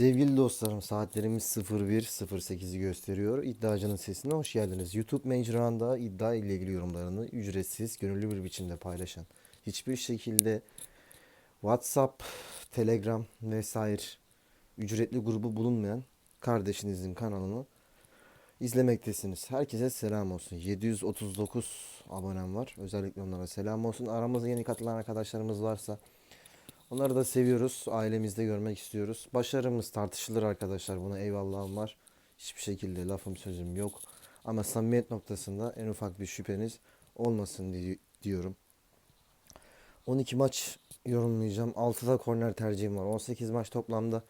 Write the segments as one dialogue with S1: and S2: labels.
S1: Sevgili dostlarım saatlerimiz 01.08'i gösteriyor. İddiacının sesine hoş geldiniz. YouTube mecranda iddia ile ilgili yorumlarını ücretsiz, gönüllü bir biçimde paylaşan, hiçbir şekilde WhatsApp, Telegram vesaire ücretli grubu bulunmayan kardeşinizin kanalını izlemektesiniz. Herkese selam olsun. 739 abonem var. Özellikle onlara selam olsun. Aramızda yeni katılan arkadaşlarımız varsa Onları da seviyoruz. Ailemizde görmek istiyoruz. Başarımız tartışılır arkadaşlar. Buna eyvallahım var. Hiçbir şekilde lafım sözüm yok. Ama samimiyet noktasında en ufak bir şüpheniz olmasın di- diyorum. 12 maç yorumlayacağım. 6'da korner tercihim var. 18 maç toplamda.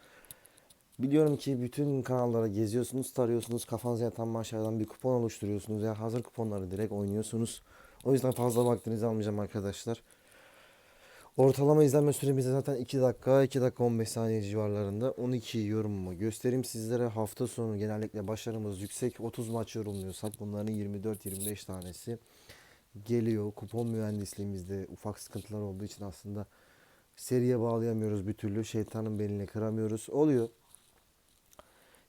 S1: Biliyorum ki bütün kanallara geziyorsunuz, tarıyorsunuz. Kafanıza yatan maçlardan bir kupon oluşturuyorsunuz. Ya hazır kuponları direkt oynuyorsunuz. O yüzden fazla vaktinizi almayacağım arkadaşlar. Ortalama izlenme süremiz de zaten 2 dakika, 2 dakika 15 saniye civarlarında. 12 yorumumu göstereyim sizlere. Hafta sonu genellikle başarımız yüksek. 30 maç yorumluyorsak bunların 24-25 tanesi geliyor. Kupon mühendisliğimizde ufak sıkıntılar olduğu için aslında seriye bağlayamıyoruz bir türlü. Şeytanın belini kıramıyoruz. Oluyor.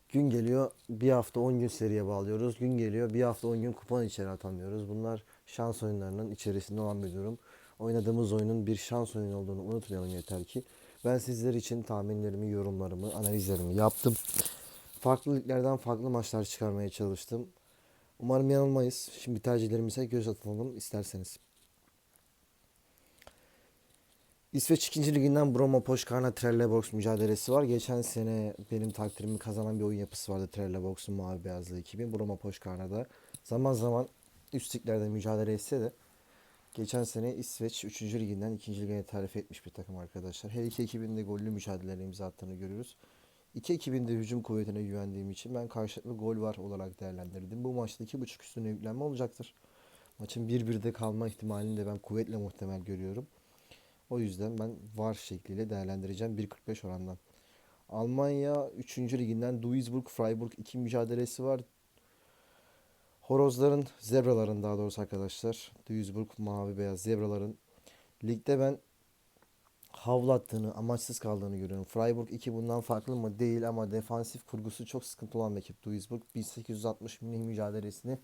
S1: Gün geliyor bir hafta 10 gün seriye bağlıyoruz. Gün geliyor bir hafta 10 gün kupon içeri atamıyoruz. Bunlar şans oyunlarının içerisinde olan bir durum. Oynadığımız oyunun bir şans oyunu olduğunu unutmayalım yeter ki. Ben sizler için tahminlerimi, yorumlarımı, analizlerimi yaptım. Farklı liglerden farklı maçlar çıkarmaya çalıştım. Umarım yanılmayız. Şimdi tercihlerimize göz atalım isterseniz. İsveç 2. Liginden Bromo Poşkarna Trelleborgs mücadelesi var. Geçen sene benim takdirimi kazanan bir oyun yapısı vardı Trelleborgs'un mavi beyazlı ekibi. Bromo Poşkarna'da zaman zaman üst liglerde mücadele etse de geçen sene İsveç 3. liginden 2. lige tarif etmiş bir takım arkadaşlar. Her iki ekibin de gollü mücadeleleri imza attığını görüyoruz. İki ekibin de hücum kuvvetine güvendiğim için ben karşılıklı gol var olarak değerlendirdim. Bu maçta 2.5 üstüne yüklenme olacaktır. Maçın 1-1'de kalma ihtimalini de ben kuvvetle muhtemel görüyorum. O yüzden ben var şekliyle değerlendireceğim 1.45 orandan. Almanya 3. liginden Duisburg Freiburg 2 mücadelesi var. Horozların, zebraların daha doğrusu arkadaşlar. Duisburg mavi beyaz zebraların ligde ben havlattığını, amaçsız kaldığını görüyorum. Freiburg 2 bundan farklı mı? Değil ama defansif kurgusu çok sıkıntı olan bir ekip. Duisburg 1860 mini mücadelesini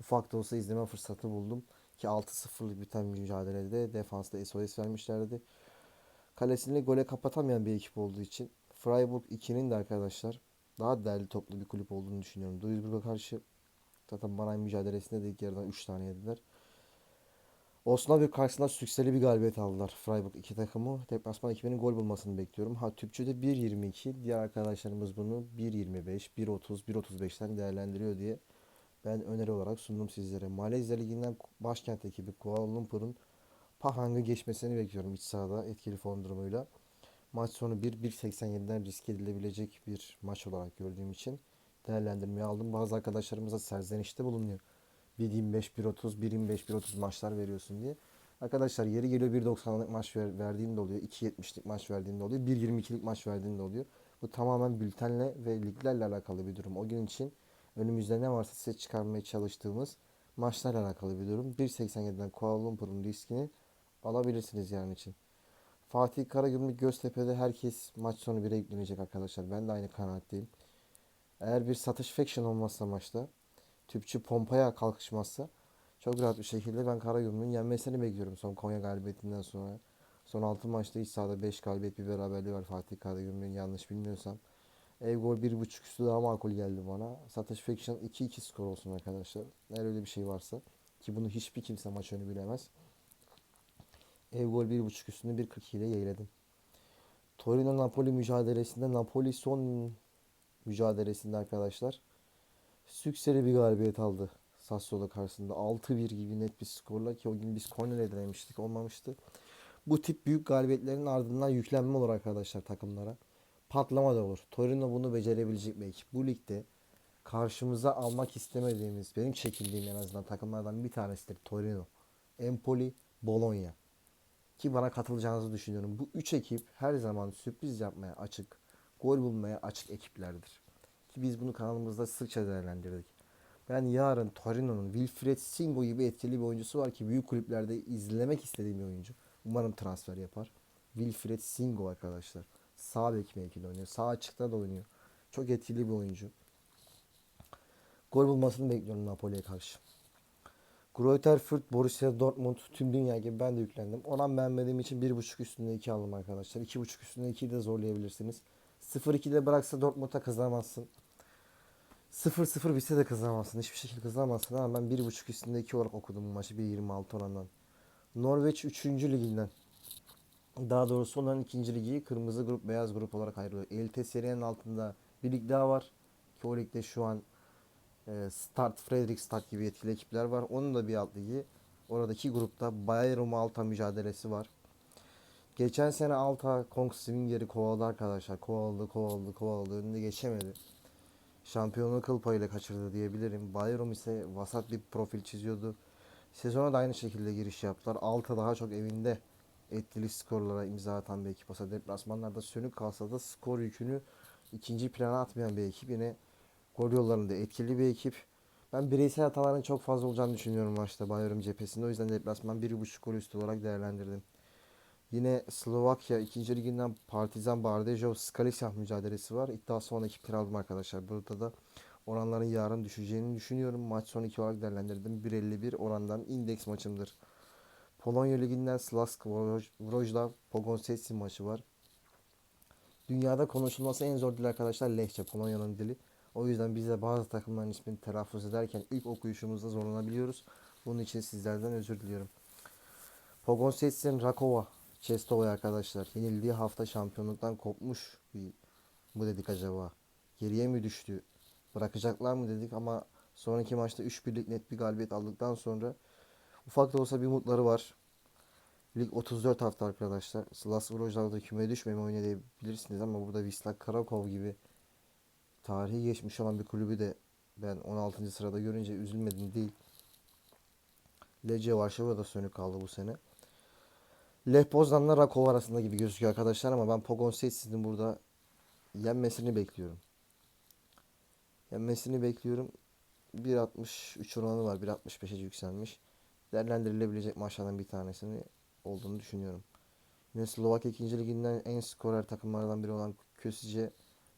S1: ufak da olsa izleme fırsatı buldum. Ki 6-0'lık biten mücadelede defansta SOS vermişlerdi. Kalesini gole kapatamayan bir ekip olduğu için Freiburg 2'nin de arkadaşlar daha değerli toplu bir kulüp olduğunu düşünüyorum. Duisburg'a karşı zaten Banay mücadelesinde de ilk yarıdan 3 tane yediler. Osnabrück karşısında sükseli bir galibiyet aldılar Freiburg iki takımı. Deplasman ekibinin gol bulmasını bekliyorum. Ha Tüpçü'de 1.22. Diğer arkadaşlarımız bunu 1.25, 1.30, 1.35'ten değerlendiriyor diye ben öneri olarak sundum sizlere. Malezya Ligi'nden başkent ekibi Kuala Lumpur'un Pahang'ı geçmesini bekliyorum iç sahada etkili form durumuyla. Maç sonu 1-1.87'den risk edilebilecek bir maç olarak gördüğüm için değerlendirmeye aldım. Bazı arkadaşlarımız da serzenişte bulunuyor. 1.25, 1.30, 1.25, 1.30 maçlar veriyorsun diye. Arkadaşlar yeri geliyor 1.90'lık maç ver, verdiğinde oluyor. 2.70'lik maç verdiğinde oluyor. 1.22'lik maç verdiğinde oluyor. Bu tamamen bültenle ve liglerle alakalı bir durum. O gün için önümüzde ne varsa size çıkarmaya çalıştığımız maçlarla alakalı bir durum. 1.87'den Kuala Lumpur'un riskini alabilirsiniz yani için. Fatih Karagümrük Göztepe'de herkes maç sonu 1'e yüklenecek arkadaşlar. Ben de aynı kanaatteyim. Eğer bir satış faction olmazsa maçta, tüpçü pompaya kalkışmazsa çok rahat bir şekilde ben Karagümrük'ün yenmesini bekliyorum son Konya galibiyetinden sonra. Son 6 maçta iç sahada 5 galibiyet bir beraberliği var Fatih Karagümrük'ün yanlış bilmiyorsam. Ev gol 1.5 üstü daha makul geldi bana. Satış Faction 2-2 skor olsun arkadaşlar. Eğer öyle bir şey varsa. Ki bunu hiçbir kimse maç önü bilemez. Ev gol 1.5 üstünü 1.42 ile yeğledim. Torino Napoli mücadelesinde Napoli son mücadelesinde arkadaşlar sükseli bir galibiyet aldı Sassuolo karşısında 6-1 gibi net bir skorla ki o gün biz Cornell'e denemiştik olmamıştı. Bu tip büyük galibiyetlerin ardından yüklenme olur arkadaşlar takımlara. Patlama da olur. Torino bunu becerebilecek ekip. Bu ligde karşımıza almak istemediğimiz, benim çekildiğim en azından takımlardan bir tanesidir Torino, Empoli, Bologna. Ki bana katılacağınızı düşünüyorum. Bu üç ekip her zaman sürpriz yapmaya açık, gol bulmaya açık ekiplerdir. Ki biz bunu kanalımızda sıkça değerlendirdik. Ben yarın Torino'nun Wilfred Singo gibi etkili bir oyuncusu var ki büyük kulüplerde izlemek istediğim bir oyuncu. Umarım transfer yapar. Wilfred Singo arkadaşlar. Sağ bek mevkide oynuyor. Sağ açıkta da oynuyor. Çok etkili bir oyuncu. Gol bulmasını bekliyorum Napoli'ye karşı. Greuther Fürth, Borussia Dortmund, tüm dünya gibi ben de yüklendim. Oran beğenmediğim için 1.5 üstünde 2 aldım arkadaşlar. 2.5 üstünde 2'yi de zorlayabilirsiniz. 0-2'de bıraksa Dortmund'a kazanamazsın. 0-0 bitse de kazanamazsın. Hiçbir şekilde kazanamazsın ama ben 1.5 üstünde 2 olarak okudum bu maçı 1.26 orandan. Norveç 3. liginden. Daha doğrusu onların ikinci ligi kırmızı grup beyaz grup olarak ayrılıyor. ELT serinin altında bir lig daha var. Ki o ligde şu an e, Start, Fredrikstad gibi etkili ekipler var. Onun da bir alt ligi. Oradaki grupta Bayern Alta mücadelesi var. Geçen sene Alta Kongsvinger'i kovaladı arkadaşlar. Kovaladı, kovaladı, kovaladı. Önüne geçemedi. Şampiyonluğu kıl payıyla kaçırdı diyebilirim. Bayern ise vasat bir profil çiziyordu. Sezona da aynı şekilde giriş yaptılar. Alta daha çok evinde etkili skorlara imza atan bir ekip olsa deplasmanlarda sönük kalsa da skor yükünü ikinci plana atmayan bir ekip. Yine gol yollarında etkili bir ekip. Ben bireysel hataların çok fazla olacağını düşünüyorum maçta Bayern cephesinde. O yüzden deplasman 1.5 gol üstü olarak değerlendirdim. Yine Slovakya 2. liginden Partizan Bardejov Skalisya mücadelesi var. İddiası ekipleri aldım arkadaşlar. Burada da oranların yarın düşeceğini düşünüyorum. Maç son 2 olarak değerlendirdim. 1.51 orandan indeks maçımdır. Polonya Ligi'nden Slask Wrocław Pogon Sessi maçı var. Dünyada konuşulması en zor dil arkadaşlar Lehçe, Polonya'nın dili. O yüzden biz de bazı takımların ismini telaffuz ederken ilk okuyuşumuzda zorlanabiliyoruz. Bunun için sizlerden özür diliyorum. Pogon Sessi'nin Rakova, Çestova'ya arkadaşlar. Yenildiği hafta şampiyonluktan kopmuş mu dedik acaba? Geriye mi düştü? Bırakacaklar mı dedik ama sonraki maçta 3-1'lik net bir galibiyet aldıktan sonra ufak da olsa bir umutları var. Lig 34 hafta arkadaşlar. Slas Wrocław'da küme düşmeme oynayabilirsiniz ama burada Wisla Krakow gibi tarihi geçmiş olan bir kulübü de ben 16. sırada görünce üzülmedim değil. Lece Varşova da sönük kaldı bu sene. Lech Poznan'la Rakov arasında gibi gözüküyor arkadaşlar ama ben Pogon Sessiz'in burada yenmesini bekliyorum. Yenmesini bekliyorum. 1.63 oranı var. 1.65'e yükselmiş. Değerlendirilebilecek maçlardan bir tanesini olduğunu düşünüyorum. Yine Slovakya 2. liginden en skorer takımlardan biri olan Kösice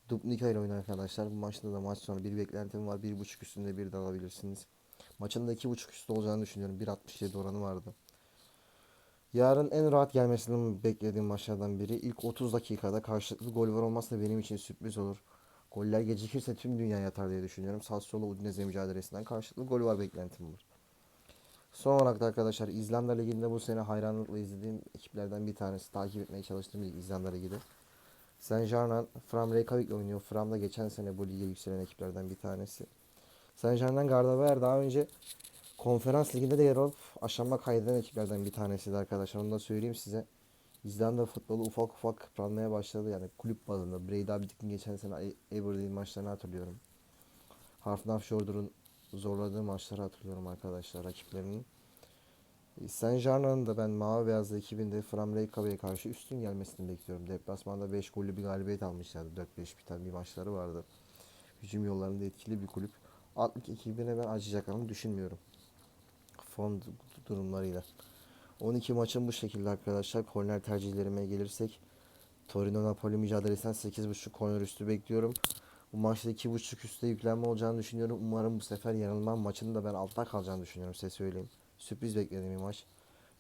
S1: Dubnica ile oynar arkadaşlar. Bu maçta da maç sonu bir beklentim var. 1.5 üstünde bir de alabilirsiniz. Maçın da 2.5 üstü olacağını düşünüyorum. 1.67 oranı vardı. Yarın en rahat gelmesini beklediğim maçlardan biri. İlk 30 dakikada karşılıklı gol var olmazsa benim için sürpriz olur. Goller gecikirse tüm dünya yatar diye düşünüyorum. Sassuolo Udinese mücadelesinden karşılıklı gol var beklentim var. Son olarak da arkadaşlar İzlanda Ligi'nde bu sene hayranlıkla izlediğim ekiplerden bir tanesi. Takip etmeye çalıştığım lig İzlanda Ligi'de. Saint Germain Fram Reykjavik ile oynuyor. Fram da geçen sene bu lige yükselen ekiplerden bir tanesi. Saint Germain Gardaver daha önce konferans liginde de yer alıp aşama kaydeden ekiplerden bir tanesiydi arkadaşlar. Onu da söyleyeyim size. İzlanda futbolu ufak ufak kıpranmaya başladı. Yani kulüp bazında. Breda Bidik'in geçen sene Aberdeen maçlarını hatırlıyorum. Harfnaf Shorter'ın zorladığı maçları hatırlıyorum arkadaşlar rakiplerinin. Saint Germain'ın da ben mavi beyazlı ekibinde Fram Reykjavik'e karşı üstün gelmesini bekliyorum. Deplasmanda 5 gollü bir galibiyet almışlardı. 4-5 biten bir maçları vardı. Hücum yollarında etkili bir kulüp. Atlık ekibine ben acıyacaklarını düşünmüyorum. Fon durumlarıyla. 12 maçın bu şekilde arkadaşlar. Korner tercihlerime gelirsek Torino Napoli mücadelesinden 8.5 korner üstü bekliyorum. Bu maçta 2.5 üstte yüklenme olacağını düşünüyorum. Umarım bu sefer yanılmam. Maçın da ben altta kalacağını düşünüyorum size söyleyeyim. Sürpriz beklediğim bir maç.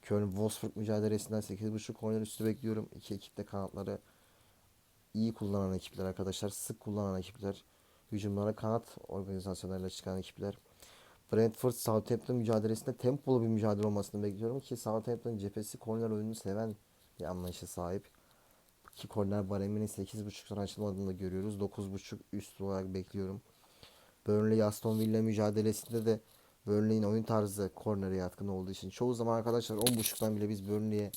S1: Köln Wolfsburg mücadelesinden 8.5 korner üstü bekliyorum. İki ekip de kanatları iyi kullanan ekipler arkadaşlar. Sık kullanan ekipler. Hücumlara kanat organizasyonlarıyla çıkan ekipler. Brentford Southampton mücadelesinde tempolu bir mücadele olmasını bekliyorum ki Southampton cephesi korner oyununu seven bir anlayışa sahip. Ki korner bareminin 8.5'tan açılmadığını da görüyoruz. 9.5 üst olarak bekliyorum. Burnley Aston Villa mücadelesinde de Burnley'in oyun tarzı kornere yatkın olduğu için çoğu zaman arkadaşlar 10.5'tan bile biz Burnley'e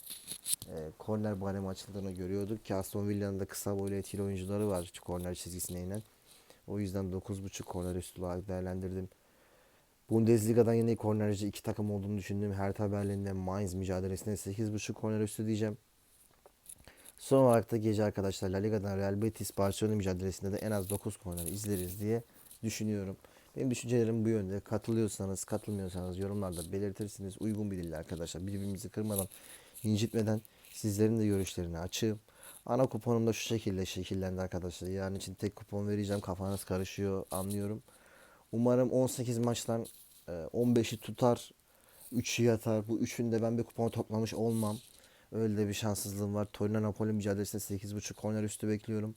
S1: e, korner baremi açıldığını görüyorduk ki Aston Villa'nın da kısa boylu etkili oyuncuları var korner çizgisine inen. O yüzden 9.5 korner üstü olarak değerlendirdim. Bundesliga'dan yine kornerci iki takım olduğunu düşündüğüm Hertha Berlin'de Mainz mücadelesinde 8.5 korner üstü diyeceğim. Son olarak da gece arkadaşlar La Liga'dan Real Betis Barcelona mücadelesinde de en az 9 korner izleriz diye düşünüyorum. Benim düşüncelerim bu yönde. Katılıyorsanız, katılmıyorsanız yorumlarda belirtirsiniz. Uygun bir dille arkadaşlar. Birbirimizi kırmadan, incitmeden sizlerin de görüşlerini açığım. Ana kuponum da şu şekilde şekillendi arkadaşlar. Yarın için tek kupon vereceğim. Kafanız karışıyor anlıyorum. Umarım 18 maçtan e, 15'i tutar. 3'ü yatar. Bu üçünde ben bir kupon toplamış olmam. Öyle de bir şanssızlığım var. Torino Napoli mücadelesinde 8.5 korner üstü bekliyorum.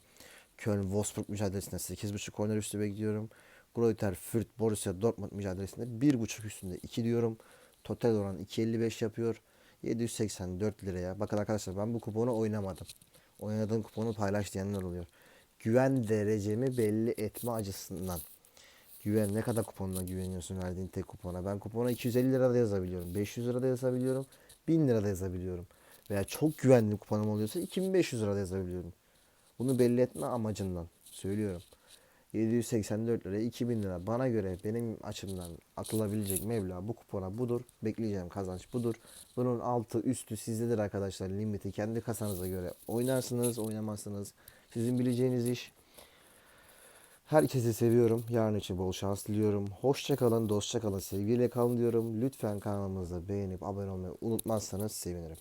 S1: Köln Wolfsburg mücadelesinde 8.5 korner üstü bekliyorum. Greuther Fürth Borussia Dortmund mücadelesinde 1.5 üstünde 2 diyorum. Total oran 2.55 yapıyor. 784 liraya. Bakın arkadaşlar ben bu kuponu oynamadım. Oynadığım kuponu paylaş diyenler oluyor. Güven derecemi belli etme açısından. Güven ne kadar kuponuna güveniyorsun verdiğin tek kupona. Ben kupona 250 lira da yazabiliyorum. 500 lira da yazabiliyorum. 1000 lira da yazabiliyorum. Veya çok güvenli kuponum oluyorsa 2500 lira da yazabiliyorum. Bunu belli etme amacından söylüyorum. 784 lira 2000 lira bana göre benim açımdan atılabilecek meblağ bu kupona budur. Bekleyeceğim kazanç budur. Bunun altı üstü sizdedir arkadaşlar. Limiti kendi kasanıza göre oynarsınız oynamazsınız. Sizin bileceğiniz iş. Herkesi seviyorum. Yarın için bol şans diliyorum. Hoşça kalın, dostça kalın, sevgiyle kalın diyorum. Lütfen kanalımızı beğenip abone olmayı unutmazsanız sevinirim.